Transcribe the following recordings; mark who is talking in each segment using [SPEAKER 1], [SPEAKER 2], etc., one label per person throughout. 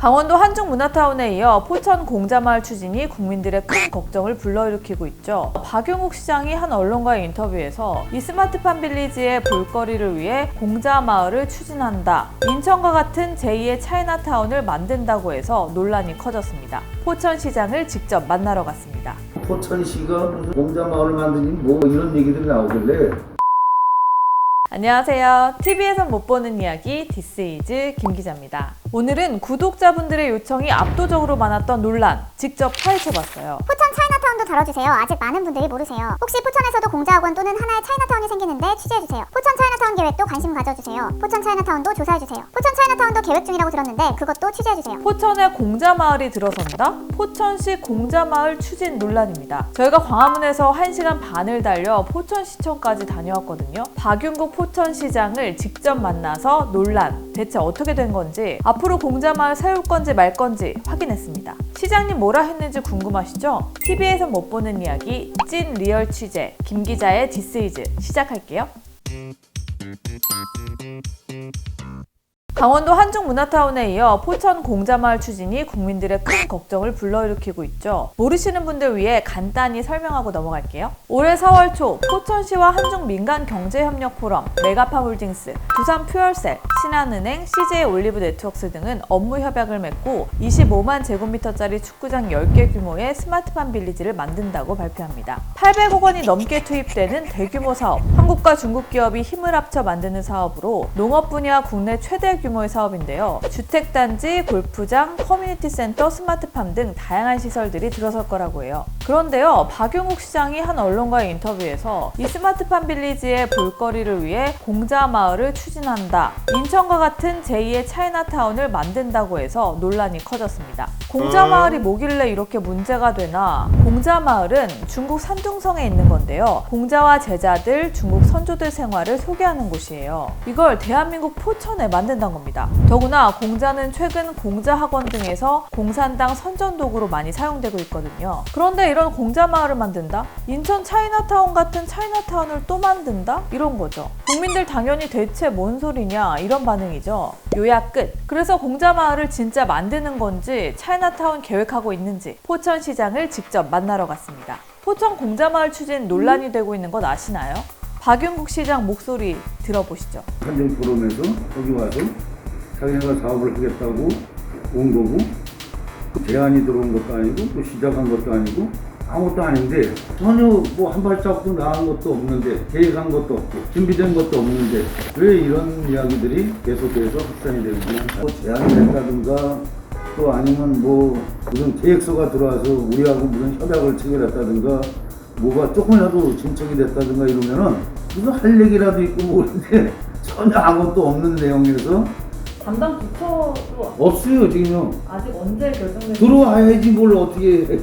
[SPEAKER 1] 강원도 한중문화타운에 이어 포천 공자마을 추진이 국민들의 큰 걱정을 불러일으키고 있죠. 박용욱 시장이 한 언론과의 인터뷰에서 이 스마트팜 빌리지의 볼거리를 위해 공자마을을 추진한다. 인천과 같은 제2의 차이나타운을 만든다고 해서 논란이 커졌습니다. 포천시장을 직접 만나러 갔습니다.
[SPEAKER 2] 포천시가 무슨 공자 마을을 만드니 뭐 이런 얘기들이 나오길래
[SPEAKER 1] 안녕하세요. TV에선 못 보는 이야기 디스이즈 김 기자입니다. 오늘은 구독자분들의 요청이 압도적으로 많았던 논란 직접 파헤쳐봤어요.
[SPEAKER 3] 포천 차이나타운도 다뤄주세요. 아직 많은 분들이 모르세요. 혹시 포천에서도 공자학원 또는 하나의 차이나타운이 생기는데 취재해주세요. 포천 차이나타운 계획도 관심 가져주세요. 포천 차이나타운도 조사해주세요. 포천 차이나타운도 계획 중이라고 들었는데 그것도 취재해주세요.
[SPEAKER 1] 포천에 공자마을이 들어선다? 포천시 공자마을 추진 논란입니다. 저희가 광화문에서 1시간 반을 달려 포천시청까지 다녀왔거든요. 박윤국 포천시장을 직접 만나서 논란, 대체 어떻게 된 건지, 앞으로 공자마을 세울 건지 말 건지 확인했습니다. 시장님 뭐라 했는지 궁금하시죠? TV에서 못 보는 이야기, 찐 리얼 취재, 김 기자의 디스이즈 시작할게요. 강원도 한중문화타운에 이어 포천 공자마을 추진이 국민들의 큰 걱정을 불러일으키고 있죠. 모르시는 분들 위해 간단히 설명하고 넘어갈게요. 올해 4월 초 포천시와 한중민간경제협력포럼, 메가파홀딩스, 두산퓨얼셀, 신한은행, CJ 올리브 네트워크스 등은 업무 협약을 맺고 25만 제곱미터짜리 축구장 10개 규모의 스마트팜 빌리지를 만든다고 발표합니다. 800억 원이 넘게 투입되는 대규모 사업, 한국과 중국 기업이 힘을 합쳐 만드는 사업으로 농업 분야 국내 최대 규모 의 사업인데요. 주택단지, 골프장, 커뮤니티 센터, 스마트팜 등 다양한 시설들이 들어설 거라고 해요. 그런데요, 박용욱 시장이 한 언론과의 인터뷰에서 이 스마트팜 빌리지의 볼거리를 위해 공자 마을을 추진한다. 인천과 같은 제2의 차이나타운을 만든다고 해서 논란이 커졌습니다. 공자마을이 뭐길래 이렇게 문제가 되나? 공자마을은 중국 산둥성에 있는 건데요. 공자와 제자들, 중국 선조들 생활을 소개하는 곳이에요. 이걸 대한민국 포천에 만든다는 겁니다. 더구나 공자는 최근 공자 학원 등에서 공산당 선전도구로 많이 사용되고 있거든요. 그런데 이런 공자마을을 만든다? 인천 차이나타운 같은 차이나타운을 또 만든다? 이런 거죠. 국민들 당연히 대체 뭔 소리냐 이런 반응이죠. 요약 끝. 그래서 공자마을을 진짜 만드는 건지 차이나타운 계획하고 있는지 포천시장을 직접 만나러 갔습니다. 포천 공자마을 추진 논란이 되고 있는 것 아시나요? 박윤국 시장 목소리 들어보시죠.
[SPEAKER 2] 한중 포럼에서 거기 와서 자기네가 사업을 하겠다고 온 거고 그 제안이 들어온 것도 아니고 또 시작한 것도 아니고 아무것도 아닌데 전혀 뭐 한 발짝도 나간 것도 없는데 계획한 것도 없고 준비된 것도 없는데 왜 이런 이야기들이 계속해서 확산이 되느냐? 뭐 제안이 된다든가 또 아니면 뭐 무슨 계획서가 들어와서 우리하고 무슨 협약을 체결했다든가 뭐가 조금이라도 진척이 됐다든가 이러면은 무슨 할 얘기라도 있고 뭐 그런데 전혀 아무것도 없는 내용이라서
[SPEAKER 1] 담당 부처도
[SPEAKER 2] 없어요 지금요
[SPEAKER 1] 아직 언제 결정된
[SPEAKER 2] 들어와야지 뭘 어떻게 해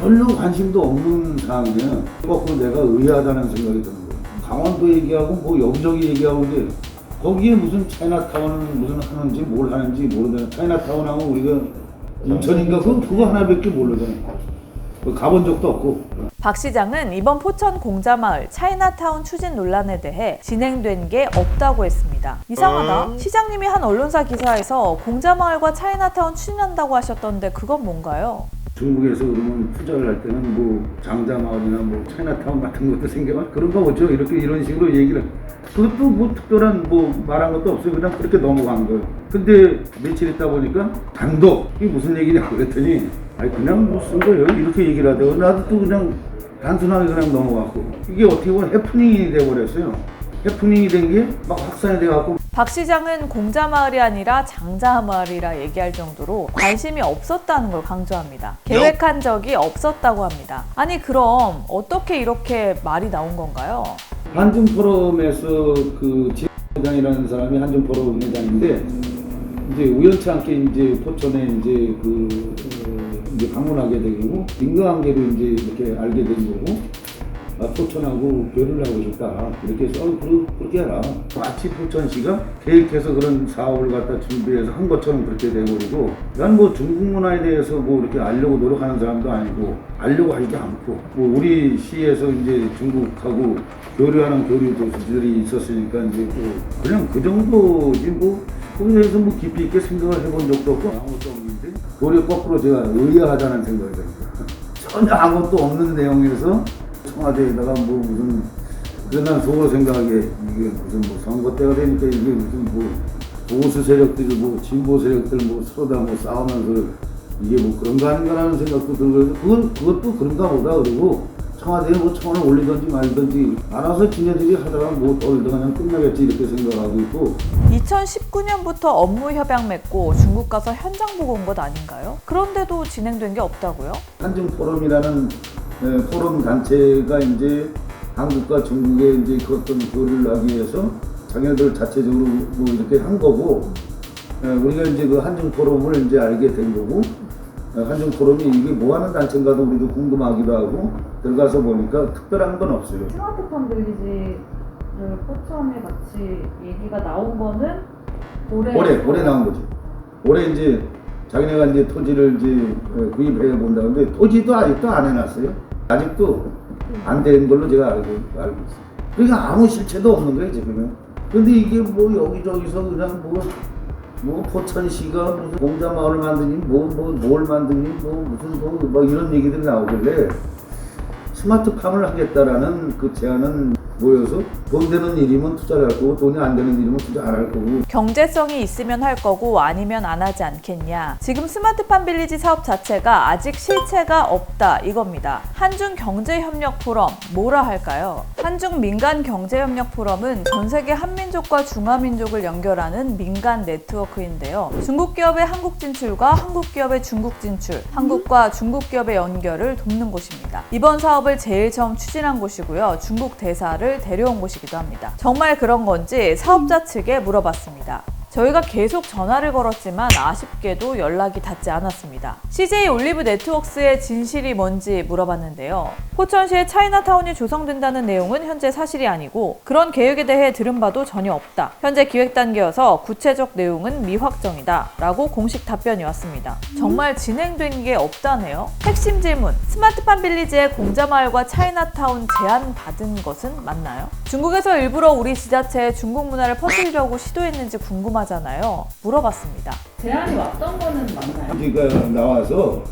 [SPEAKER 2] 별로 관심도 없는 상황이에요. 그래갖고 내가 의아하다는 생각이 드는 거예요. 강원도 얘기하고 뭐 여기저기 얘기하고 이제 거기에 무슨 차이나타운은 무슨 하는지 뭘 하는지 모르잖아요. 차이나타운 하면 우리가 인천인가? 그거, 그거 하나밖에 모르잖아요. 그 가본 적도 없고.
[SPEAKER 1] 박 시장은 이번 포천 공자마을 차이나타운 추진 논란에 대해 진행된 게 없다고 했습니다. 이상하다. 시장님이 한 언론사 기사에서 공자마을과 차이나타운 추진한다고 하셨던데 그건 뭔가요?
[SPEAKER 2] 중국에서 그러면 투자를 할 때는 뭐 장자마을이나 뭐 차이나타운 같은 것도 생겨만 그런 거 뭐죠. 이렇게 이런 식으로 얘기를. 그것도 뭐 특별한 뭐 말한 것도 없어요. 그냥 그렇게 넘어간 거예요. 근데 며칠 있다 보니까 단독 이게 무슨 얘기냐고 그랬더니 아니 그냥 뭐 쓴 거예요 이렇게 얘기를 하더라고 나도 또 그냥 단순하게 그냥 넘어갔고 이게 어떻게 보면 해프닝이 돼버렸어요 해프닝이 된 게 막 확산이 돼갖고
[SPEAKER 1] 박 시장은 공자마을이 아니라 장자마을이라 얘기할 정도로 관심이 없었다는 걸 강조합니다. 계획한 적이 없었다고 합니다. 아니 그럼 어떻게 이렇게 말이 나온 건가요?
[SPEAKER 2] 한중 포럼에서 그 지회장이라는 사람이 한중 포럼 회장인데 이제 우연치 않게 이제 포천에 이제 그 어, 이제 방문하게 되고 인과관계로 이제 이렇게 알게 된 거고 아, 포천하고 교류를 하고 싶다. 이렇게 해서 어, 그러, 그렇게 해라. 마치 포천시가 계획해서 그런 사업을 갖다 준비해서 한 것처럼 그렇게 돼버리고 난 뭐 중국 문화에 대해서 뭐 이렇게 알려고 노력하는 사람도 아니고 알려고 하지 않고 뭐 우리 시에서 이제 중국하고 교류하는 교류 도시들이 있었으니까 이제 뭐 그냥 그 정도지 뭐 거기에 대해서 뭐 깊이 있게 생각을 해본 적도 없고 아무것도 없는데 도리어 거꾸로 제가 의아하다는 생각이 듭니다. 전혀 아무것도 없는 내용에서 청와대에다가 뭐 무슨 그래서 난 속으로 생각하기에 이게 무슨 뭐 선거 때가 되니까 이게 무슨 뭐 보수 세력들이 뭐 진보 세력들 뭐 서로 다뭐 싸우면서 이게 뭐 그런가 아닌가라는 생각도 들고 그건 그것도 그런가 보다 그리고 청와대에 뭐 청원을 올리든지 말든지 알아서 지네들이 하다가 뭐 떨다 그냥 끝나겠지 이렇게 생각하고 있고
[SPEAKER 1] 2019년부터 업무 협약 맺고 중국 가서 현장 보고 온 것 아닌가요? 그런데도 진행된 게 없다고요?
[SPEAKER 2] 한중 포럼이라는 에, 포럼 단체가 이제 한국과 중국의 이제 그 어떤 교류를 하기 위해서 자기네들 자체적으로 뭐 이렇게 한 거고 에, 우리가 이제 그 한중 포럼을 이제 알게 된 거고 에, 한중 포럼이 이게 뭐 하는 단체인가도 우리도 궁금하기도 하고 들어가서 보니까 특별한 건 없어요.
[SPEAKER 4] 스마트팜 빌리지를 포천에 같이 얘기가 나온 거는 올해
[SPEAKER 2] 올해 올해 나온 거지. 올해 이제 자기네가 이제 토지를 이제 어, 구입해 본다 근데 토지도 아직도 안 해놨어요. 아직도 안 된 걸로 제가 알고 알고 있어요. 그러니까 아무 실체도 없는 거예요 지금은. 근데 이게 뭐 여기저기서 그냥 뭐. 뭐 포천시가 무슨 공자 마을을 만드니 뭐뭐뭘 만드니 뭐 무슨 뭐, 뭐 이런 얘기들이 나오길래 스마트팜을 하겠다라는 그 제안은 모여서 돈 되는 일이면 투자를 할 거고 돈이 안 되는 일이면 투자 안 할 거고
[SPEAKER 1] 경제성이 있으면 할 거고 아니면 안 하지 않겠냐. 지금 스마트팜 빌리지 사업 자체가 아직 실체가 없다 이겁니다. 한중 경제협력 포럼 뭐라 할까요? 한중 민간 경제협력 포럼은 전 세계 한민족과 중화민족을 연결하는 민간 네트워크인데요. 중국 기업의 한국 진출과 한국 기업의 중국 진출, 한국과 중국 기업의 연결을 돕는 곳입니다. 이번 사업을 제일 처음 추진한 곳이고요. 중국 대사를 데려온 곳 이기도 합니다. 정말 그런 건지 사업자 측에 물어봤습니다. 저희가 계속 전화를 걸었지만 아쉽게도 연락이 닿지 않았습니다. CJ 올리브 네트워크스의 진실이 뭔지 물어봤는데요. 포천시에 차이나타운이 조성된다는 내용은 현재 사실이 아니고 그런 계획에 대해 들은 바도 전혀 없다. 현재 기획 단계여서 구체적 내용은 미확정이다. 라고 공식 답변이 왔습니다. 정말 진행된 게 없다네요. 핵심 질문. 스마트팜 빌리지의 공자마을과 차이나타운 제안 받은 것은 맞나요? 중국에서 일부러 우리 지자체에 중국 문화를 퍼뜨리려고 시도했는지 궁금하 잖아요. 물어봤습니다.
[SPEAKER 4] 제안이 왔던 거는 맞나요?
[SPEAKER 2] 그러니까 나와서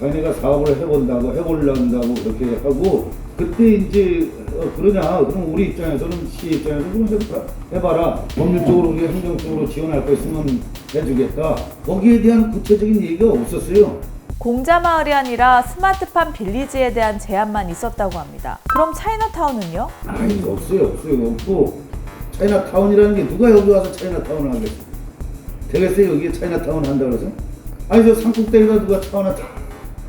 [SPEAKER 2] 자기네가 사업을 해본다고 해보려고 그렇게 하고 그때 이제 어, 그러냐 그럼 우리 입장에서는 시 입장에서 그럼 해봐, 해봐라 법률적으로 우리가 행정적으로 지원할 거 있으면 해주겠다 거기에 대한 구체적인 얘기가 없었어요
[SPEAKER 1] 공자마을이 아니라 스마트팜 빌리지에 대한 제안만 있었다고 합니다. 그럼 차이나타운은요?
[SPEAKER 2] 아니 없어요 없어요 없고 차이나타운이라는 게 누가 여기 와서 차이나타운을 하겠어 되겠어요 여기에 차이나타운 한다 그래서 아니 저 산꼭대기가 누가 차이나타운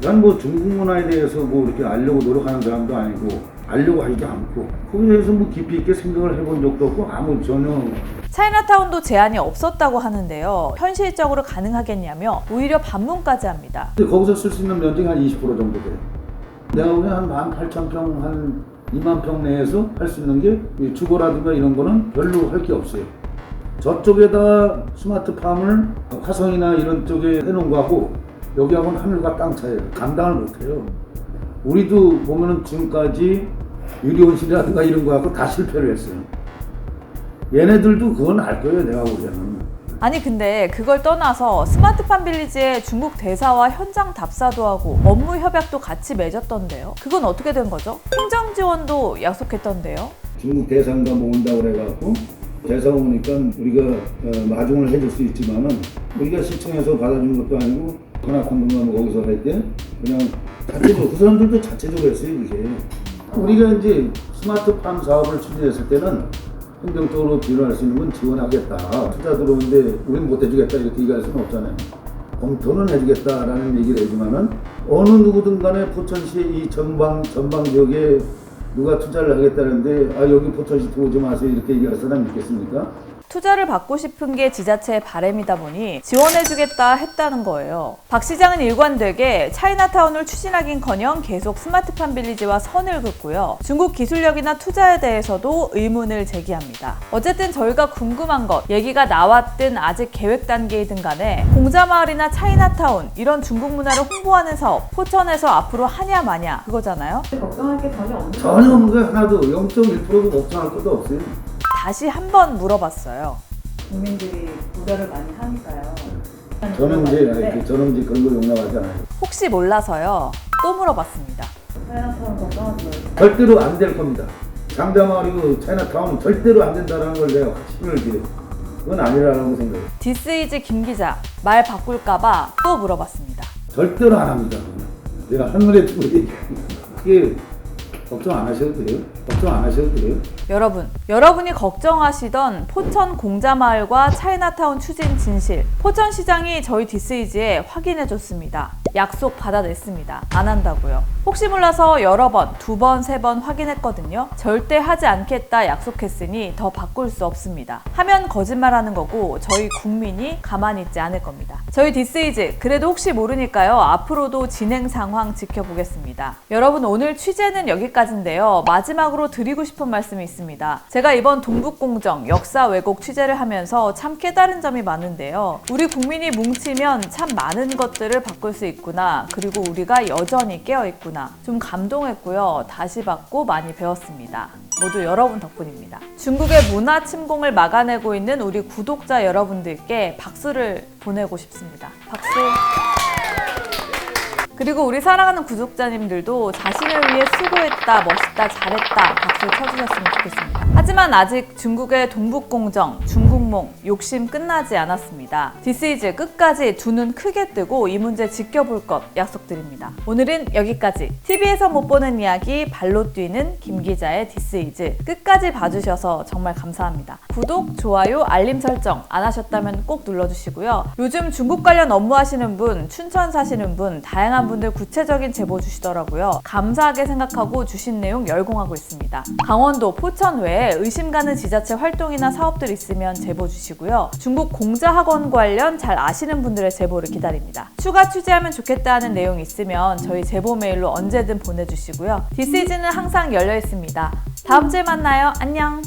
[SPEAKER 2] 난 뭐 중국 문화에 대해서 뭐 이렇게 알려고 노력하는 사람도 아니고 알려고 하지 않고 거기에 대해서 뭐 깊이 있게 생각을 해본 적도 없고 아무 전혀
[SPEAKER 1] 차이나타운도 제안이 없었다고 하는데요. 현실적으로 가능하겠냐며 오히려 반문까지 합니다.
[SPEAKER 2] 근데 거기서 쓸 수 있는 면적이 한 20% 정도 돼요. 내가 보기엔 한 18,000평, 한 2만 평 내에서 할 수 있는 게이 주거라든가 이런 거는 별로 할 게 없어요. 저쪽에다 스마트팜을 화성이나 이런 쪽에 해놓은 거하고 여기하고는 하늘과 땅 차이예요. 감당을 못해요. 우리도 보면은 지금까지 유리온실이라든가 이런 거하고 다 실패를 했어요. 얘네들도 그건 알 거예요, 내가 보기에는.
[SPEAKER 1] 아니 근데 그걸 떠나서 스마트팜 빌리지에 중국 대사와 현장 답사도 하고 업무 협약도 같이 맺었던데요. 그건 어떻게 된 거죠? 행정 지원도 약속했던데요.
[SPEAKER 2] 중국 대상가 모은다고 그래갖고 대상 오니까 우리가 어, 마중을 해줄 수 있지만은 우리가 시청에서 받아준 것도 아니고 관악항공가 거기서 할 때 그냥 자체적으로 그 사람들도 자체적으로 했어요 이게 우리가 이제 스마트팜 사업을 추진했을 때는 행정적으로 지원할 수 있는 건 지원하겠다. 투자 들어오는데 우리는 못 해주겠다 이렇게 얘기할 수는 없잖아요. 검토는 해주겠다라는 얘기를 해주면은 어느 누구든 간에 포천시의 이 전방 전방 지역에 누가 투자를 하겠다는데 아 여기 포천시 들어오지 마세요. 이렇게 얘기할 사람이 있겠습니까?
[SPEAKER 1] 투자를 받고 싶은 게 지자체의 바람이다 보니 지원해주겠다 했다는 거예요. 박 시장은 일관되게 차이나타운을 추진하긴커녕 계속 스마트팜 빌리지와 선을 긋고요. 중국 기술력이나 투자에 대해서도 의문을 제기합니다. 어쨌든 저희가 궁금한 것, 얘기가 나왔든 아직 계획 단계이든 간에 공자마을이나 차이나타운 이런 중국 문화를 홍보하는 사업 포천에서 앞으로 하냐 마냐 그거잖아요.
[SPEAKER 4] 걱정할 게 전혀 없는
[SPEAKER 2] 전혀 없는 거 하나도 0.1%도 걱정할 것도 없어요.
[SPEAKER 1] 다시 한번 물어봤어요.
[SPEAKER 4] 국민들이 우려를 많이 하니까요.
[SPEAKER 2] 저는 이제
[SPEAKER 4] 네.
[SPEAKER 2] 그 저는 이제 그런 거 용납하지 않아요.
[SPEAKER 1] 혹시 몰라서요. 또 물어봤습니다.
[SPEAKER 4] 차이나타운 걱정하지
[SPEAKER 2] 절대로 안 될 겁니다. 장자마을이고 차이나타운은 절대로 안 된다는 걸 내가 확신을 드려. 그건 아니라고 생각해요.
[SPEAKER 1] 디스이즈 김 기자 말 바꿀까봐 또 물어봤습니다.
[SPEAKER 2] 절대로 안 합니다. 내가 한눈에 두고. 그게 걱정 안 하셔도 돼요. 걱정 안 하셔도 돼요.
[SPEAKER 1] 여러분, 여러분이 걱정하시던 포천 공자마을과 차이나타운 추진 진실, 포천시장이 저희 디스이즈에 확인해줬습니다. 약속 받아냈습니다. 안 한다고요. 혹시 몰라서 여러 번, 두 번, 세 번 확인했거든요. 절대 하지 않겠다 약속했으니 더 바꿀 수 없습니다. 하면 거짓말하는 거고 저희 국민이 가만히 있지 않을 겁니다. 저희 디스이즈 그래도 혹시 모르니까요. 앞으로도 진행 상황 지켜보겠습니다. 여러분 오늘 취재는 여기까지인데요. 마지막으로 드리고 싶은 말씀이 있습니다. 제가 이번 동북공정 역사 왜곡 취재를 하면서 참 깨달은 점이 많은데요. 우리 국민이 뭉치면 참 많은 것들을 바꿀 수 있 구나. 그리고 우리가 여전히 깨어 있구나. 좀 감동했고요. 다시 받고 많이 배웠습니다. 모두 여러분 덕분입니다. 중국의 문화 침공을 막아내고 있는 우리 구독자 여러분들께 박수를 보내고 싶습니다. 박수. 그리고 우리 사랑하는 구독자님들도 자신을 위해 수고했다, 멋있다, 잘했다 박수 쳐주셨으면 좋겠습니다. 하지만 아직 중국의 동북공정, 중국몽, 욕심 끝나지 않았습니다. 디스이즈 끝까지 두 눈 크게 뜨고 이 문제 지켜볼 것 약속드립니다. 오늘은 여기까지. TV에서 못 보는 이야기 발로 뛰는 김 기자의 디스이즈 끝까지 봐주셔서 정말 감사합니다. 구독, 좋아요, 알림 설정 안 하셨다면 꼭 눌러주시고요. 요즘 중국 관련 업무 하시는 분, 춘천 사시는 분, 다양한 분들 구체적인 제보 주시더라고요. 감사하게 생각하고 주신 내용 열공하고 있습니다. 강원도, 포천 외에 의심 가는 지자체 활동이나 사업들 있으면 제보 주시고요. 중국 공자학원 관련 잘 아시는 분들의 제보를 기다립니다. 추가 취재하면 좋겠다 하는 내용 있으면 저희 제보 메일로 언제든 보내주시고요. 디스이즈는 항상 열려 있습니다. 다음 주에 만나요. 안녕.